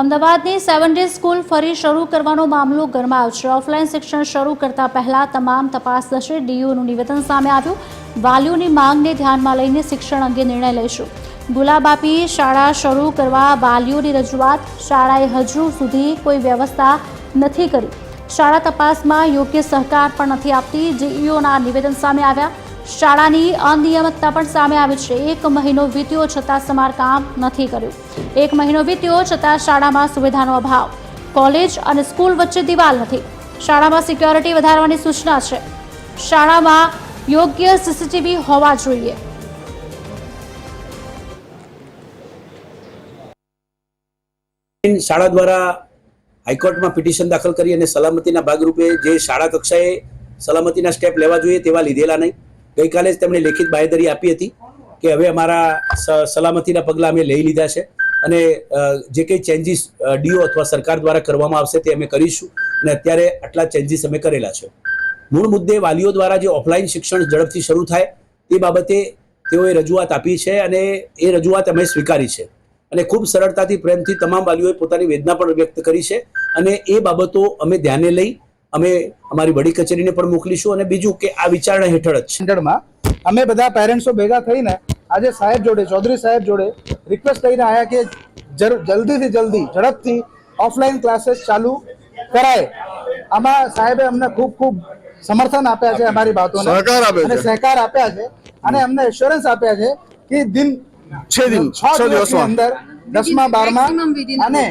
અમદાવાદની seven day school ફરી શરૂ કરવાનો મામલો ગરમાયો છે. ઓફલાઈન શિક્ષણ શરૂ કરતા પહેલા તમામ તપાસ થશે. ડીયુનું નિવેદન સામે આવ્યું. વાલીઓની માંગને ધ્યાનમાં લઈને શિક્ષણ અંગે નિર્ણય લઈશું. ગુલાબ આપી શાળા શરૂ કરવા વાલીઓની રજૂઆત શાળાએ હજુ સુધી કોઈ વ્યવસ્થા નથી કરી. શાળા તપાસમાં યોગ્ય સહકાર પણ નથી આપતી. જીઈઓના નિવેદન સામે આવ્યા. શાળાની અનિયમિતતા પણ સામે આવી છે. એક મહિનો વીત્યો છતાં સમારકામ નથી કર્યું. એક મહિનો વીત્યો છતાં શાળામાં સુવિધાનો અભાવ. કોલેજ અને સ્કૂલ વચ્ચે દિવાલ નથી. શાળામાં સિક્યોરિટી વધારવાની સૂચના છે. શાળામાં યોગ્ય સીસીટીવી હોવા જોઈએ. શાળા દ્વારા હાઈકોર્ટમાં પિટિશન દાખલ કરી અને સલામતીના ભાગરૂપે જે શાળા કક્ષાએ સલામતીના સ્ટેપ લેવા જોઈએ તેવા લીધેલા નહીં. ગઈકાલે જ તેમણે લેખિત બાહેધરી આપી હતી કે હવે અમારા સલામતીના પગલાં અમે લઈ લીધા છે અને જે કંઈ ચેન્જીસ ડીઓ અથવા સરકાર દ્વારા કરવામાં આવશે તે અમે કરીશું અને અત્યારે આટલા ચેન્જીસ અમે કરેલા છે. મૂળ મુદ્દે વાલીઓ દ્વારા જે ઓફલાઈન શિક્ષણ ઝડપથી શરૂ થાય તે બાબતે તેઓએ રજૂઆત આપી છે અને એ રજૂઆત અમે સ્વીકારી છે. અને ખૂબ સરળતાથી પ્રેમથી તમામ વાલીઓએ પોતાની વેદના પણ વ્યક્ત કરી છે અને એ બાબતો અમે ધ્યાને લઈ અમે અમારી વડી કચેરીને પણ મોકલીશું અને બીજું કે આ વિચારણા હેઠળ જ છે. અમે બધા પેરેન્ટ્સો ભેગા થઈને આજે સાહેબ જોડે ચૌધરી સાહેબ જોડે રિક્વેસ્ટ કરીને આવ્યા કે જલ્દીથી જલ્દી ઝડપથી ઓફલાઈન ક્લાસીસ ચાલુ કરાય. આમાં સાહેબે અમને ખૂબ ખૂબ સમર્થન આપ્યા છે અમારી વાતોને. સહકાર આપ્યો છે. સહકાર આપ્યા છે. અને અમને એશ્યોરન્સ આપ્યા છે કે દિન છ દિન છ દિવસની અંદર દસમા બારમા અને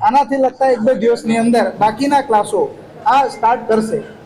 આનાથી લગતા એક બે દિવસની અંદર બાકીના ક્લાસો આ સ્ટાર્ટ કરશે.